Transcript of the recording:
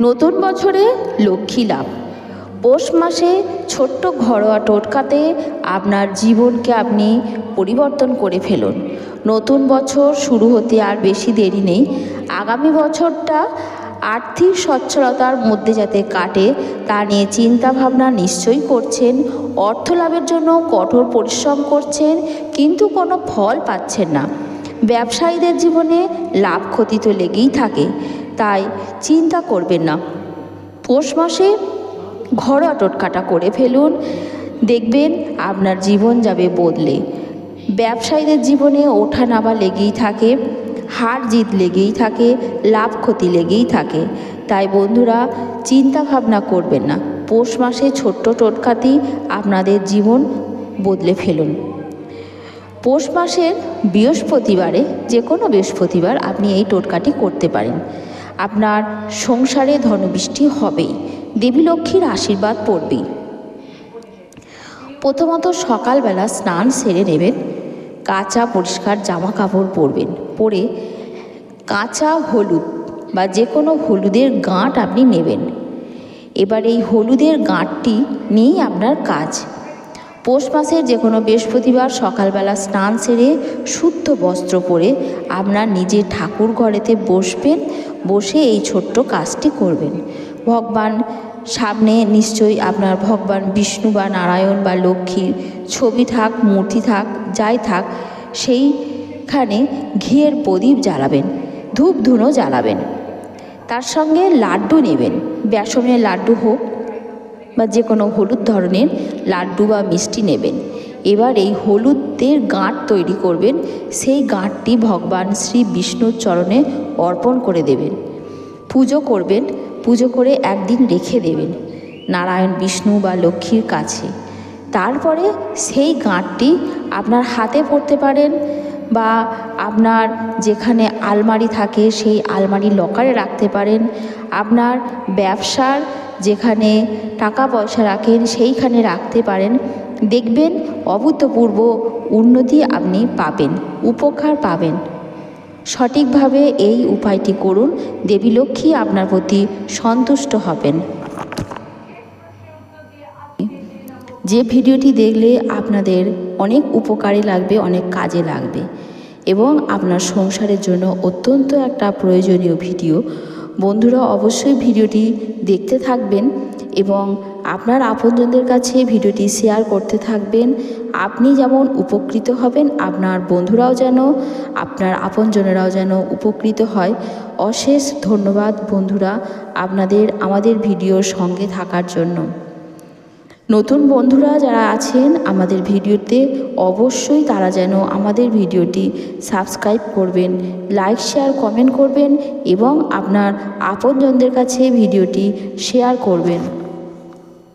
নতুন বছরে লক্ষ্মী লাভ। পৌষ মাসে ছোট্ট ঘরোয়া টোটকাতে আপনার জীবনকে আপনি পরিবর্তন করে ফেলুন। নতুন বছর শুরু হতে আর বেশি দেরি নেই। আগামী বছরটা আর্থিক সচ্ছলতার মধ্যে যাতে কাটে, তা নিয়ে চিন্তা ভাবনা নিশ্চয়ই করছেন। অর্থ লাভের জন্য কঠোর পরিশ্রম করছেন, কিন্তু কোনো ফল পাচ্ছেন না। ব্যবসায়ীদের জীবনে লাভ ক্ষতি তো লেগেই থাকে। তাই চিন্তা করবেন না। পৌষ মাসে ঘরোয়া টোটকাটা করে ফেলুন। দেখবেন আপনার জীবন যাবে বদলে। ব্যবসায়ীদের জীবনে ওঠা নামা লেগেই থাকে, হার জিত লেগেই থাকে, লাভ ক্ষতি লেগেই থাকে। তাই বন্ধুরা, চিন্তা ভাবনা করবেন না। পৌষ মাসে ছোট্ট টোটকাতেই আপনাদের জীবন বদলে ফেলুন। পৌষ মাসের বৃহস্পতিবারে যে কোনো বৃহস্পতিবার আপনি এই টোটকাটি করতে পারেন। আপনার সংসারে ধনবৃষ্টি হবেই দেবী লক্ষ্মীর আশীর্বাদ পড়বেই প্রথমত সকালবেলা স্নান সেরে নেবেন, কাঁচা পরিষ্কার জামা কাপড় পরবেন, পরে কাঁচা হলুদ বা যে কোনো হলুদের গাঁট আপনি নেবেন। এবার এই হলুদের গাঁটটি নিয়েই আপনার কাজ। পৌষ মাসের যে কোনো বৃহস্পতিবার সকালবেলা স্নান সেরে শুদ্ধ বস্ত্র পরে আপনার নিজের ঠাকুর ঘরেতে বসবেন, বসে এই ছোট্ট কাজটি করবেন। ভগবান সামনে নিশ্চয়ই আপনার ভগবান বিষ্ণু বা নারায়ণ বা লক্ষ্মীর ছবি থাক, মূর্তি থাক, যাই থাক, সেইখানে ঘিয়ের প্রদীপ জ্বালাবেন ধূপ ধুনো জ্বালাবেন। তার সঙ্গে লাড্ডু নেবেন। বেসনের লাড্ডু হোক বা যে কোনো হলুদ ধরনের লাড্ডু বা মিষ্টি নেবেন। এবার এই হলুদের গাঁট তৈরি করবেন। সেই গাঁটটি ভগবান শ্রী বিষ্ণুর চরণে অর্পণ করে দেবেন। পুজো করবেন। পুজো করে একদিন রেখে দেবেন নারায়ণ, বিষ্ণু বা লক্ষ্মীর কাছে। তারপরে সেই গাঁটটি আপনার হাতে পড়তে পারেন বা আপনার যেখানে আলমারি থাকে সেই আলমারি লকারে রাখতে পারেন। আপনার ব্যবসার যেখানে টাকা পয়সা রাখেন, সেইখানে রাখতে পারেন। দেখবেন অভূতপূর্ব উন্নতি আপনি পাবেন, উপকার পাবেন। সঠিকভাবে এই উপায়টি করুন, দেবী লক্ষ্মী আপনার প্রতি সন্তুষ্ট হবেন। যে ভিডিওটি দেখলে আপনাদের অনেক উপকারে লাগবে, অনেক কাজে লাগবে এবং আপনার সংসারের জন্য অত্যন্ত একটা প্রয়োজনীয় ভিডিও বন্ধুরা অবশ্যই ভিডিওটি দেখতে থাকবেন এবং আপনার আপনজনদের কাছে ভিডিওটি শেয়ার করতে থাকবেন। আপনি যেমন উপকৃত হবেন, আপনার বন্ধুরাও যেন, আপনার আপনজনেরাও যেন উপকৃত হয়। অশেষ ধন্যবাদ বন্ধুরা আপনাদের, আমাদের ভিডিওর সঙ্গে থাকার জন্য। নতুন বন্ধুরা যারা আছেন আমাদের ভিডিওতে অবশ্যই তারা যেন আমাদের ভিডিওটি সাবস্ক্রাইব করবেন, লাইক, শেয়ার, কমেন্ট করবেন এবং আপনার আপনজনদের কাছে ভিডিওটি শেয়ার করবেন।